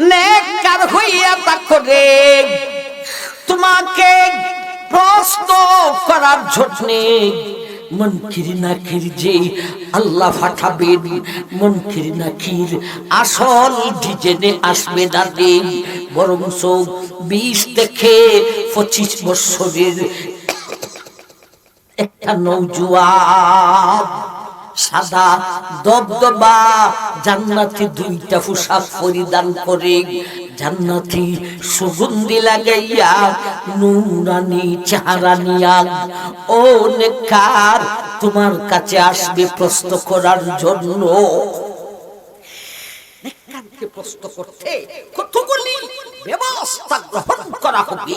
নেককার হইয়া তাকরে তোমাকে প্রশ্ন করার জন্যে মনকির নাকির যে আল্লাহ পাঠাবেন, মনকির নাকির আসল ডিজেনে আসবে না রে। বরং বিশ থেকে পঁচিশ বৎসরের একটা নৌজুয়ান সাদা দবদবা, জান্নাতি দুইটা পোশাক পরিধান করে জান্নাতি সুগন্ধি লাগাইয়া নুরানি চেহারা নিয়া ও নেকার তোমার কাছে আসবে প্রশ্ন করার জন্য। নেককারকে প্রশ্ন করতে কতগুলি ব্যবস্থা গ্রহণ করা হবে?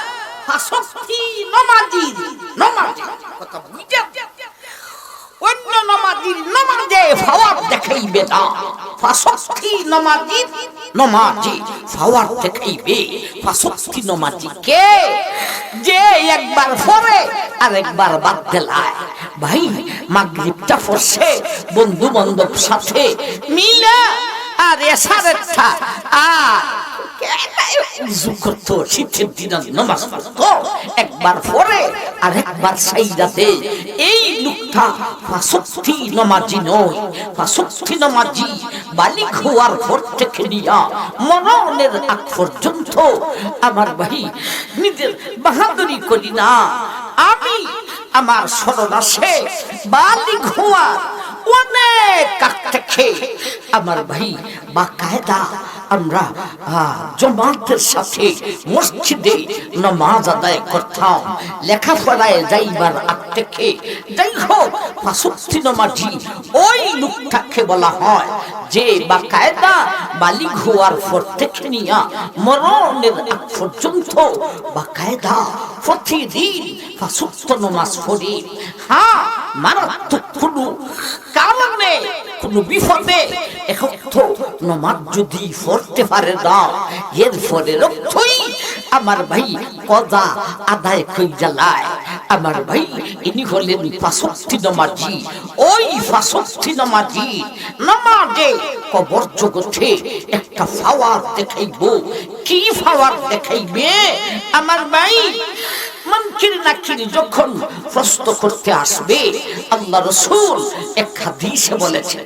ফাসক্তি নামাজি নামাজি কথা বুঝা অন্য নামাজির নামাজে ফাওয়ার দেখাইবে না। ফাসক্তি নামাজির নামাজি ফাওয়ার দেখাইবে। ফাসক্তি নামাজি কে? যে একবার পড়ে আর একবার বাদ দেলায়। ভাই, মাগরিবটা পড়ছে বন্ধু বান্ধব সাথে মিলা আর এসারেরটা আর উজু করতো শীতের দিন নামাজ পড়তো। একবার পরে আর একবার সাইদাতে এই লোকটা ফাসক্তি নামাজি নয় ফাসক্তি নামাজি বালিক হওয়ার পর থেকে নিয়া মরণের আগ পর্যন্ত আমার ভাই নিজের বাহাদুরি করি না। আমি আমার স্মরণ আসে বালিক হওয়ার অনেক কাছ থেকে আমার ভাই বা কায়দা আমরা জমাতের সাথে মসজিদে নামাজ আদায় করতাম। লেখাপড়ায় যাইবার আগ থেকে যাই হোক পাশক্তি নামাজি ওই লোকটাকে বলা হয় যে বা কায়দা বালিক হওয়ার পর থেকে নিয়া মরণের আগ পর্যন্ত বা কায়দা প্রতিদিন পাশক্ত নামাজ পড়ি। হ্যাঁ মারাত্মক কোনো কারণে, কোনো বিপদে নমাজ যদি পড়তে পারে না, এর ফলে রক্ষই আমার ভাই কদা আদায় কই জ্বালায়। আমার ভাই ইনি হলেন ফাঁসক্তি নমাজি, ওই ফাঁসক্তি নমাজি নমাজে কবর জগতে একটা ফাওয়ার দেখাইব। কি ফাওয়ার দেখাইবে? আমার ভাই মনকির নাকির যখন প্রশ্ন করতে আসবে, আল্লাহ রসুল এক হাদিসে বলেছেন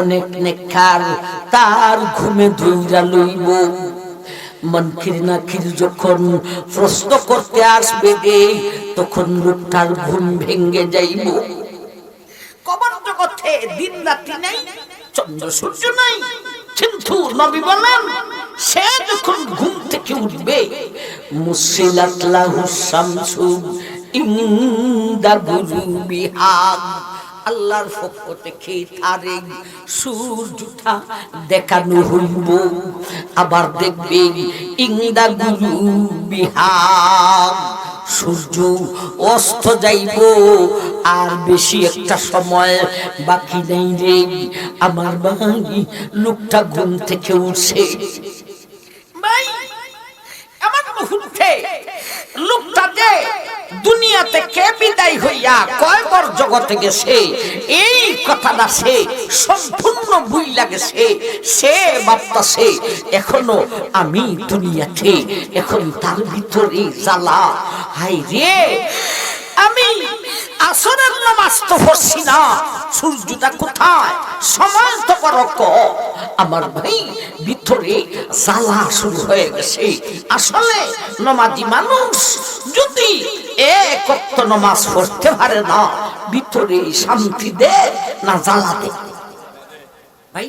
অনেক নেককার, তার ঘুমে ধৈরা লইব। মনকির নাকির যখন প্রশ্ন করতে আসবে রে তখন লোকটার ঘুম ভেঙ্গে যাইব। কবর জগতে দিন রাত্রি নাই, চন্দ্র সূর্য নাই কিন্তু নবী বলেন, সে যখন ঘুম থেকে উঠবে মুসিলাত লাহু শামসু ইনদা গুরুবিহাগ আল্লাহর পক্ষ থেকে তারে সূর্যটা দেখানো হইব। আবার দেখবে ইন্দা গুরু বিহার, সূর্য অস্ত যাইব। আর বেশি একটা সময় বাকি নেই রে। আমার ভাই লোকটা ঘুম থেকে উঠছে। আমার মুহূর্তে লোকটা যে দুনিয়া কে বিদায় হইয়া কয়বর জগতে গেছে? এই কথাটা সে সম্পূর্ণ বই লাগেছে সে ভাবতাছে, এখনও আমি দুনিয়াতে, এখন তার ভিতরে জ্বালা। হাই রে! আমি আসরের নামাজ তো পড়ছি না। সূর্যটা কোথায়? সময় তো বড় আমার ভাই, ভিতরে জ্বালা শুরু হয়ে গেছে। আসলে নমাজি মানুষ যদি এক নমাজ পড়তে পারে না, ভিতরে শান্তি দে না জ্বালা দে। ভাই,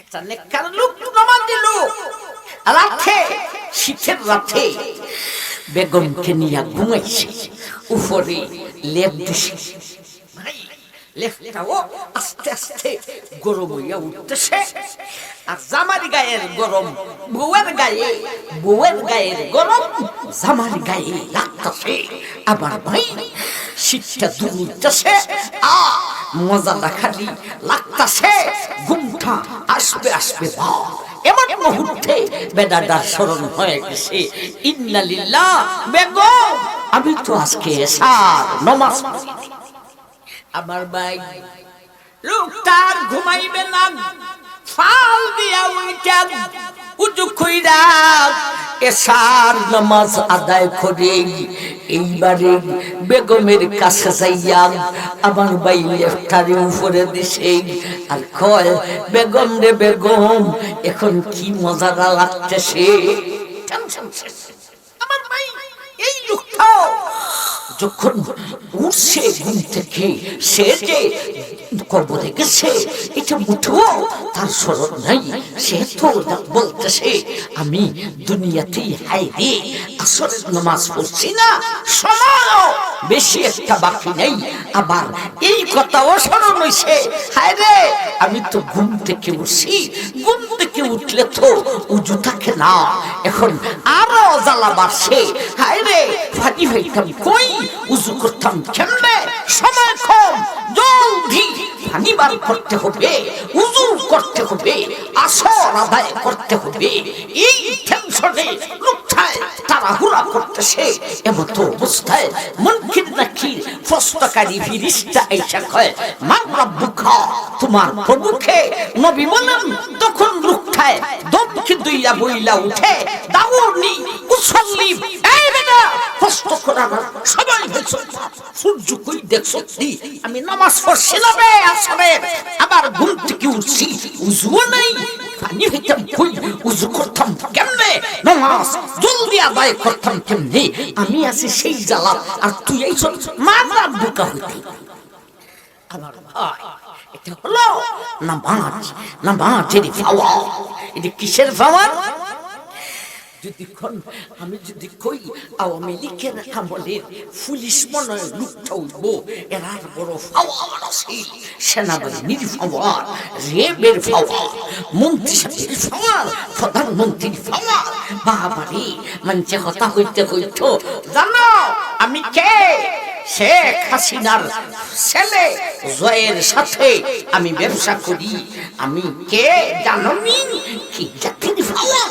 একটা নেককার লোক, নমাজি লোক রাতে শীতের রাতে বেগমকে নিয়ে ঘুমাইছে। উপরে লেপ দিছে। ভাই আস্তে আস্তে গরম হইয়া উঠতেছে। আর জামার গায়ের গরম, বউয়ের গায়ে, বউয়ের গায়ের গরম, জামার গায়ে লাগতেছে। আবার ভাই, শীতটা দূর উঠতেছে। আ, মজাটা খালি লাগতেছে। ঘুমটা আসবে আসবে, বা। এমন মুহূর্তে বেদাদার স্মরণ হয়ে গেছে। ইন্নালিল্লাহ বেগম আমি তো আজকে সার নমাজ। আমার ভাই লোকটার ঘুমাইবে না। ফাল দিয়া উইটা উজু কইরা এসার নামাজ আদায় করে। এইবারে বেগমের কাছে যাইয়া আমার ভাই লেফটারে উপরে দিছে। আর কয়, বেগম রে বেগম, এখন কি মজারা লাগতেছে? টেনশন শেষ। যখন উঠছে ঘুম থেকে, সে যে কর্ম দেখেছে, এটা মুঠো তার স্মরণ নাই। সে তো বলতেছে, আমি দুনিয়াতে হাই দিয়ে আসর নমাজ পড়ছি না সময়ও বেশি একটা বাকি নেই। আবার এই কথাও স্মরণ হইছে হায় রে, আমি তো ঘুম থেকে উঠছি। ঘুম থেকে উঠলে তো উজু থাকে না। এখন আরও জ্বালা বাড়ছে। হায় রে, ফাটি হইতাম কই? উজু করতাম কেমনে? সময় কম, জলদি পানি বার করতে হবে, উজু করতে হবে, আসর আদায় করতে হবে। এই টেনশনে লোকটায় তাড়াহুড়া করতেছে এমন তো অবস্থায় মনকির নাকির প্রশ্নকারী ফিরিস্তা এসে কয় মা তোমার নবী বলেন তখন লোকটায় দমকে দুইয়া বইলা উঠে দাউরনি মুসল্লি এই বেটা প্রশ্ন করার সবাই হয়েছে সূর্য কই দেখছ কি? আমি নামাজ পড়ছি না বে আসরের, আবার ঘুম থেকে উঠছি নাই পানি হইতাম কই করতাম কেমনে? নামাজ জলদি আদায় করতাম কেমনে? আমি আছি সেই জ্বালা, আর তুই এই সব মারার বোকা হইতে। আমার ভাই, এটা হলো নামাজ নামাজের পাওয়া এটা কিসের পাওয়া আমি যদি কই, আওয়ামী লীগের আমলের পুলিশ মনে উঠব এরা বড় ফাওয়ার আছে। সেনাবাহিনীর ফাওয়ার, রেবের ফাওয়ার ফাওয়ার, প্রধানমন্ত্রীর ফাওয়ার। হতা হইতে হইত জানো, আমি কে? শেখ হাসিনার ছেলে, জয়ের সাথে আমি ব্যবসা করি। আমি কে? জানো কি জাতির ফাওয়ার?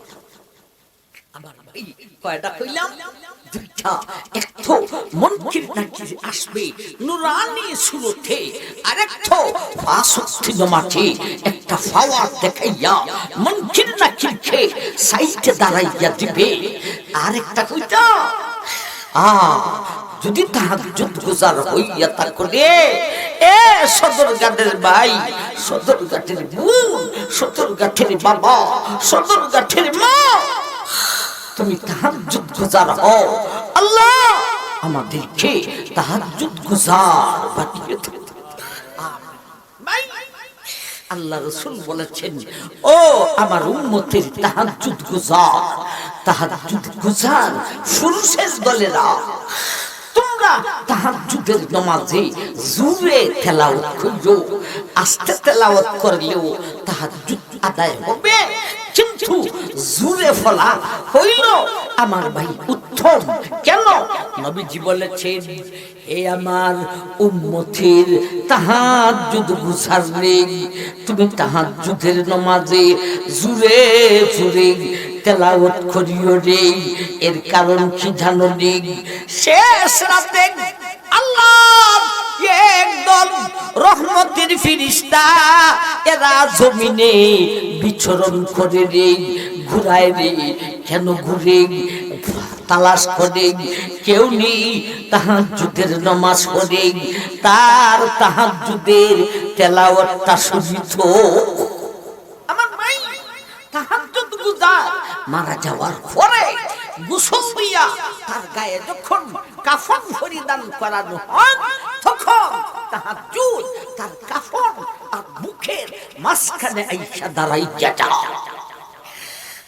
কয়টা কইলাম? দুইটা। একটো মনকির নাকির আসবে নুরানি সুরতে আরেকটো ফাসুক্তি জমাতে একটা ফাওয়ার দেখাইয়া মনকির নাকির খে সাইডে দাঁড়াইয়া দিবে। আরেকটা কইটা আ, যদি তাহাজ্জুদ গুজার হইয়া থাকলে এ সদরঘাটের ভাই সদরঘাটের বোন সদরঘাটের বাবা সদরঘাটের মা তুমি তাহাজ্জুদ গুজার হও আল্লাহ আমাদেরকে তাহাজ্জুদ গুজার বানিয়ে। আল্লাহ রসুল বলেছেন, ও আমার উম্মতের তাহাজ্জুদ গুজার তাহাজ্জুদ গুজার পুরুষের দলেরা, তোমরা তাহাজ্জুদের নামাজে জুরে তেলাওয়াত করিও, আস্তে তেলাওয়াত করলেও তাহাজ্জুদ আদায় হবে। কিন্তু জুরে ফলা হইল আমার ভাই উত্তম। কেন? নবীজি বলেছেন, হে আমার উম্মতির তাহাজ্জুদ গুছার নেই তুমি তাহাজ্জুদের নমাজে জুরে জুরে তেলাওয়াত করিও রে। এর কারণ কি জানো রে? শেষ রাতে আল্লাহ একদল রহমতের ফিরিস্তা, এরা জমিনে বিচরণ করে রে, ঘুরায় রে, কেন ঘুরে, তালাশ করে, কেউ নেই তাহাজ্জুদের নামাজ পড়ে, তার তেলাওয়াতটা আমার ভাই তাহাজ্জুদ গুজার মারা যাওয়ার পরে গোসল দিয়া তার গায়ে যখন কাফন পরিধান করানো হয়, তখন তাহাজ্জুদ তার কাফন আর মুখের মাঝখানে আইসা দাঁড়াই যা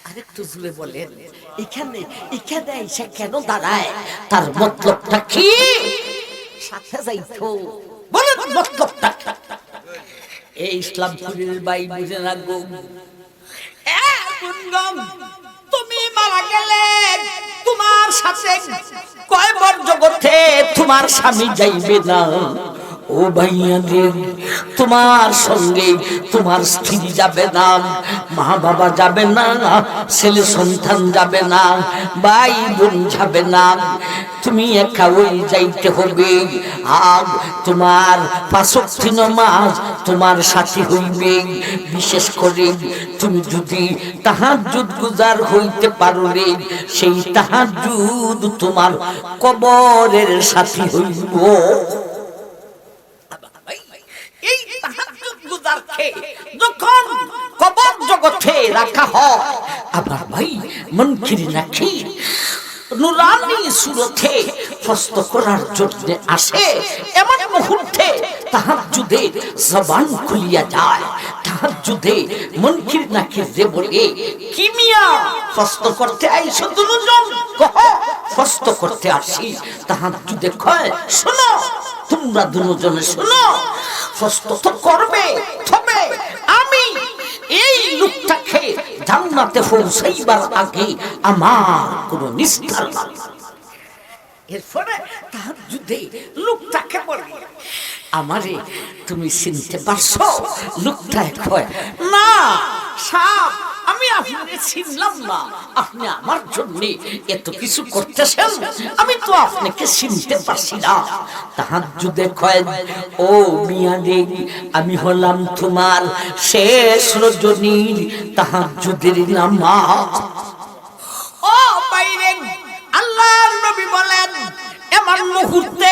আরেকটু জুড়ে বলেন, এখানে এখানে এসে কেন দাঁড়ায়? তার মতলবটা কি? সাথে যাইতো। বলেন মতলবটা? এই ইসলামপুরের বাই বুঝে রাখব সাথে কয় বর জগতে তোমার স্বামী যাইবে না? ও ভাইয়া তোমার সঙ্গে তোমার স্ত্রী যাবে না মা বাবা যাবে না, ছেলে সন্তান যাবে না ভাই বোন যাবে না। তুমি একা ওই যাইতে হবে, আর তোমার পাঁচক্তি নামাজ তোমার সাথী হইবে। বিশেষ করে তুমি যদি তাহাজ্জুদ গুজার হইতে পারো রে, সেই তাহাজ্জুদ তোমার কবরের সাথী হইব এই তাহাজ্জুদ গুজারকে যখন কবর জগতে রাখা হয়, আবার ভাই মনকির নাকি নুরানি সুরতে প্রস্ত করার জন্য আসে, এমন মুহূর্তে তাহাজ্জুদে জবান খুলিয়া যায়। তাহাজ্জুদে মনকির নাকির যে বলে কিমিয়া প্রস্ত করতে আইছো দুজন? কহ, প্রস্ত করতে আসি। তাহাজ্জুদে কয়, শোনো তোমরা দুজনে শোনো। প্রস্ত তো করবে তবে আমি এই লোকটাকে জান্নাতে পৌঁছাইবার আগে আমার কোনো নিস্তার নাই। এরপরে তার যুদ্ধে লোকটাকে বলে, আমারে তুমি চিনতে পারছ? লোকটা কয়, না, সাপ আমি আপনাকে চিনলাম না। আপনি আমার জন্য এত কিছু করতেছেন, আমি তো আপনাকে চিনতে পারছি না। তাহার যুদ্ধে কয়, ও মিয়া দেবী আমি হলাম তোমার শেষ রজনীর তাহার যুদ্ধের নামাজ। ও বাইরে আল্লাহর নবী বলেন, এমন মুহূর্তে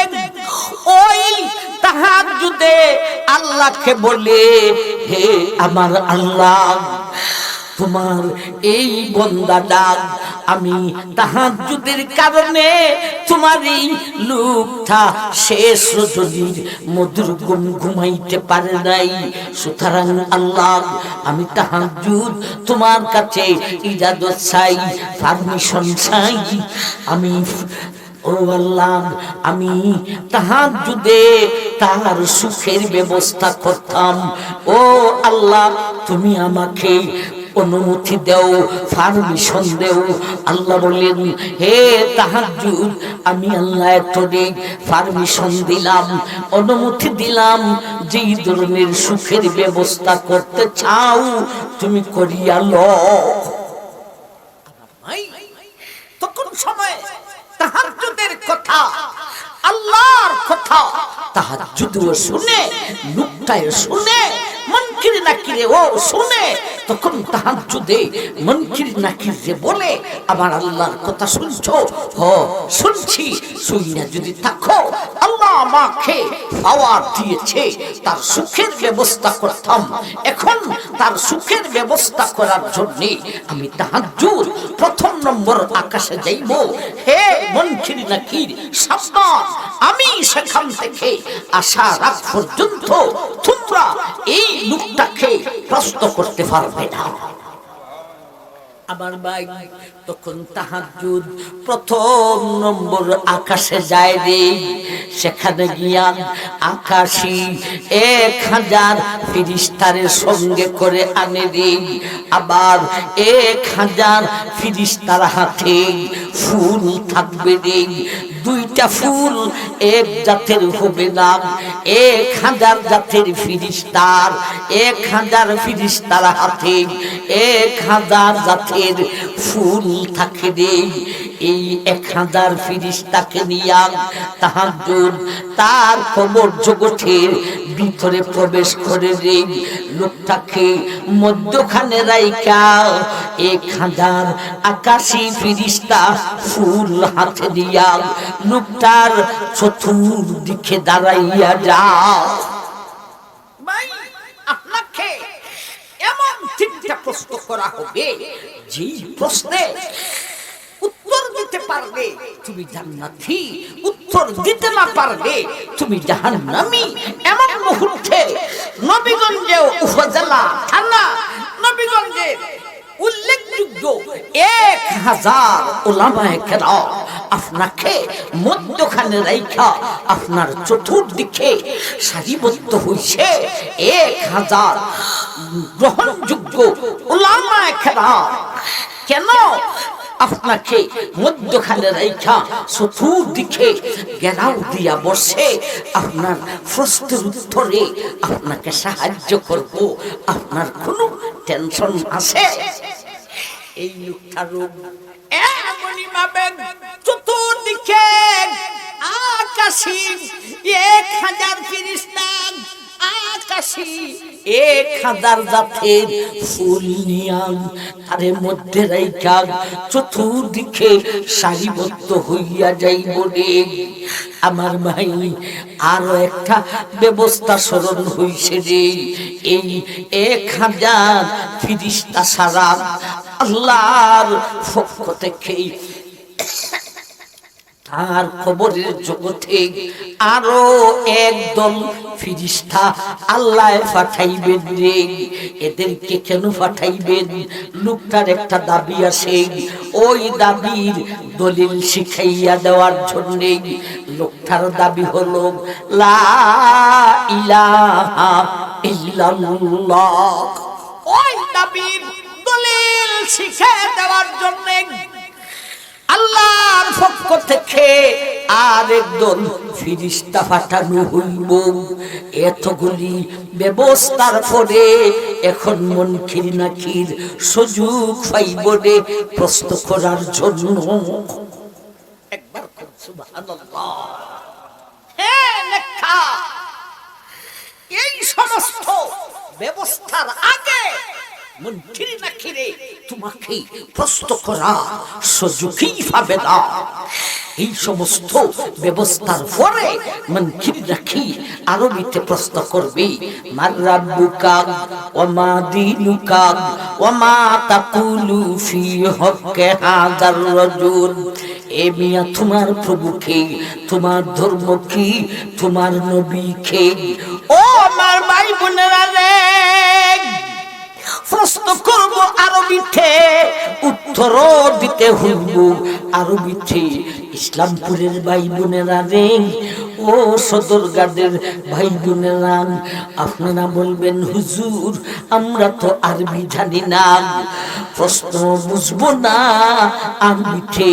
ওই তাহার যুদ্ধে আল্লাহকে বলে, হে আমার আল্লাহ তোমার এই বন্দা ডাক। আমি তাহাজ্জুদের কারণে তোমার এই লোকটা শেষ রজনীর মধুর ঘুম ঘুমাইতে পারে নাই। সুতরাং আল্লাহ, আমি তাহাজ্জুদ তোমার কাছে ইজাজত চাই পারমিশন চাই। আমি, ও আল্লাহ, আমি তাহার যুদে তার সুখের ব্যবস্থা করতাম। ও আল্লাহ, তুমি আমাকে অনুমতি দেও পারমিশন দেও আল্লাহ বললেন, হে তাহাজ্জুদ, আমি আল্লাহ তোরে পারমিশন দিলাম, অনুমতি দিলাম যেই ধরনের সুখের ব্যবস্থা করতে চাও, তুমি করিয়া লো তখন সময় তাহাজ্জুদের কথা, আল্লাহর কথা, তাহাজ্জুদও শুনে লুকটায় শুনে মনকির নাকিরে, ও, শুনে। তখন তাহাজ্জুদে মনকির নাকির যে বলে, আমার আল্লাহর কথা শুনছো? হ, শুনছি। শুইনা যদি থাকো আমাকে পাওয়ার দিয়েছে, তার সুখের ব্যবস্থা করতাম। এখন তার সুখের ব্যবস্থা করার জন্য আমি প্রথম নম্বর আকাশে যাইব। হে আমি সেখান থেকে আসা রাত পর্যন্ত তোমরা এই লোকটাকে প্রশ্ন করতে পারবে না। আমার ভাই তখন তাহাজুদ প্রথম নম্বর আকাশে যায় রে। সেখানে গিয়া আকাশি এক হাজার ফিরিস্তারের সঙ্গে করে আনে রে। আবার এক হাজার ফিরিস্তার হাতে ফুল থাকবে রে। দুইটা ফুল, এক জাতের হবে না। এক হাজার জাতের ফিরিস্তার, এক হাজার ফিরিস্তার হাতে, এক হাজার জাতের ফুল থাকে রে। এই এক হাজার ফিরিস্তাকে নিয়া তাহাজুদ তার কবর জগতের ভিতরে প্রবেশ করে রে। লোকটাকে মধ্যখানে রাইকা এক হাজার আকাশি ফিরিস্তা ফুল হাতে দিয়া লোকটার চতুর দিকে দাঁড়াইয়া এমন যে প্রশ্নে উত্তর দিতে পারবে, তুমি উত্তর দিতে না পারবে, তুমি এমন নবীগঞ্জে উপজেলা থানা, নবীগঞ্জে উল্লেখযোগ্য এক হাজার ওলামায়ে কেরাম আপনাকে মধ্যখানে রাইখা আপনার চতুর্দিকে সারিবদ্ধ হইছে। এক হাজার গ্রহণযোগ্য ওলামায়ে কেরাম কেন আপনাকে মধ্যখানে রেখা চতুর্দিকে গেরাও দিয়া বসে? আপনার প্রশ্নের উত্তরে আপনাকে সাহায্য করব। আপনার কোনো টেনশন আছে? এই লোকটা রোগ। চতুর্দিকে এক হাজার ফিরিস্তান। এক হাজার জাতের ফুল নিয়াম তারে মধ্যে চতুর্দিকে সারিবদ্ধ হইয়া যাই বলে আমার ভাই, আরও একটা ব্যবস্থা স্মরণ হইছে রে। এই এক হাজার ফিরিস্তা সারা আল্লাহর পক্ষ থেকে, তার খবরের জগতে আরও একদল ফিরিস্তা আল্লাহ পাঠাইবেন রে। এদেরকে কেন পাঠাইবেন? লোকটার একটা দাবি আছে। ওই দাবির দলিল শিখাইয়া দেওয়ার জন্য লোকটার দাবি হলো, লা ইলাহা ইল্লাল্লাহ। ওই দাবির দলিল শিখে দেওয়ার জন্য আল্লাহর পক্ষ থেকে আর একদল ফিরিস্তা পাঠানো হইব এতগুলি ব্যবস্থার পরে এখন মন খির নাকির সুযোগ পাইব রে প্রশ্ন করার জন্য। একবার এই সমস্ত ব্যবস্থার আগে মন্ত্রী না তোমাকে প্রশ্ন করা এই সমস্ত ব্যবস্থার পরে মন্ত্রী রাখি আরবিতে প্রশ্ন করবে, মার রাব্বুকা ওয়া মা ওয়া মা তাকুলু ফি এ মিয়া তোমার প্রভুকে, তোমার ধর্ম কি তোমার নবী কে ও আমার ভাই বোনেরা রে প্রশ্ন করব আরবিতে উত্তর দিতে হইব আরবিতে। ইসলামপুরের ভাই বোনেরা রে ও সদরগাদের ভাই বোনেরা আপনারা বলবেন, হুজুর, আমরা তো আরবি জানি না। প্রশ্ন বুঝব না আরবিতে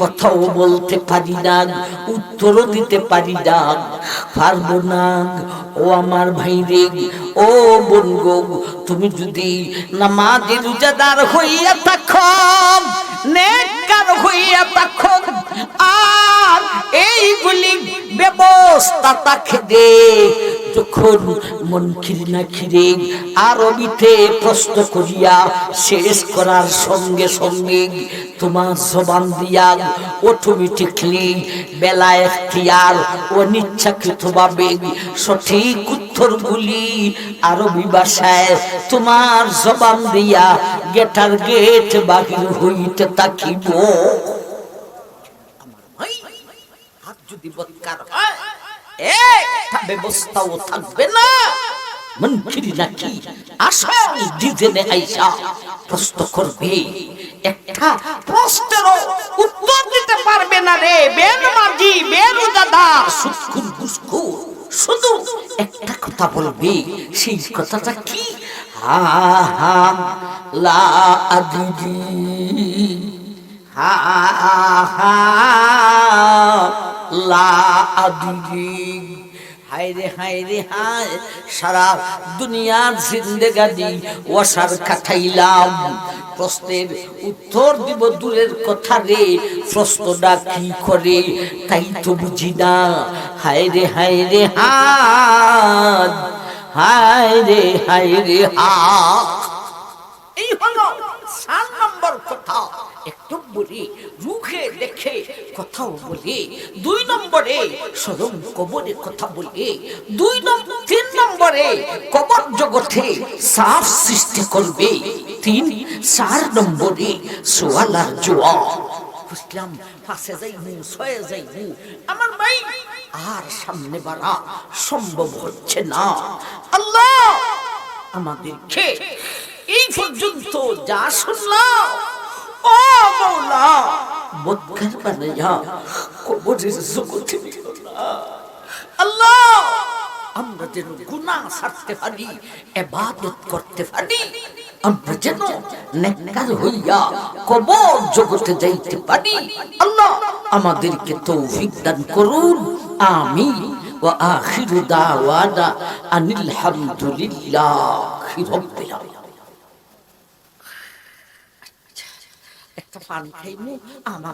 কথাও বলতে পারি না, উত্তরও দিতে পারি না। পারব না ও আমার ভাই রে ও বোন গো তুমি যদি নামাজে রোজাদার হইয়া থাকো নেককার হইয়া তখন আর এইগুলি ব্যবস্থা তাকে দে। যখন মন খিরে না খিরে আরবিতে প্রশ্ন করিয়া শেষ করার সঙ্গে সঙ্গে তোমার জবান দিয়া অটোমেটিকলি বেলা এখতিয়ার অনিচ্ছাকৃতভাবে সঠিক উত্তরগুলি আরবি ভাষায় তোমার জবান দিয়া গেটার গেট বাহির হইতে তাকিব হাত যদি বৎকার হয় একটা ব্যবস্থাও থাকবে না। মনকিরি নাকি আসল ডিজেনে আইসা প্রশ্ন করবে, একটা প্রশ্নের উত্তর দিতে পারবে না রে, বেন মাঝি বেন দাদা। গুসকুর শুধু একটা কথা বলবে, সেই কথাটা কি? হা হা, লা আদিদি হা হা লা আদিদি হায় রে হায় রে হায় সারা দুনিয়ার জিন্দেগানি ওয়াসার কাটাইলাম প্রশ্নের উত্তর দিব দূরের কথা রে, প্রশ্নটা কি করে, তাই তো বুঝি না। হায় রে হায় রে হায় হায় রে হায় রে হায়। এই হলো সাত নম্বর কথা। একটু বলি মুখে দেখে কথাও বলে। দুই নম্বরে স্বয়ং কবরে কথা বলে। দুই নম্বর তিন নম্বরে কবর জগতে সাফ সৃষ্টি করবে। তিন, চার নম্বরে সোয়ালার জোয়া বুঝলাম পাশে যাইবু ছয়ে যাইবু আমার ভাই, আর সামনে বাড়া সম্ভব হচ্ছে না। আল্লাহ আমাদেরকে এই পর্যন্ত যা শুনলাম ও মৌলা। মক্কার বানাইয়া আল্লাহ, আমরা যেন গুনাহ পারি, ইবাদত করতে পারি, আমরা যেন নেককার হইয়া কবর জগতে যাইতে পারি। আল্লাহ, আমাদেরকে তৌফিক দান করুন। আমিন। ওয়া আখিরু দাওয়ানা আনিল হামদুলিল্লাহি রাব্বিল আলামিন। একটা পান খাইমু আমার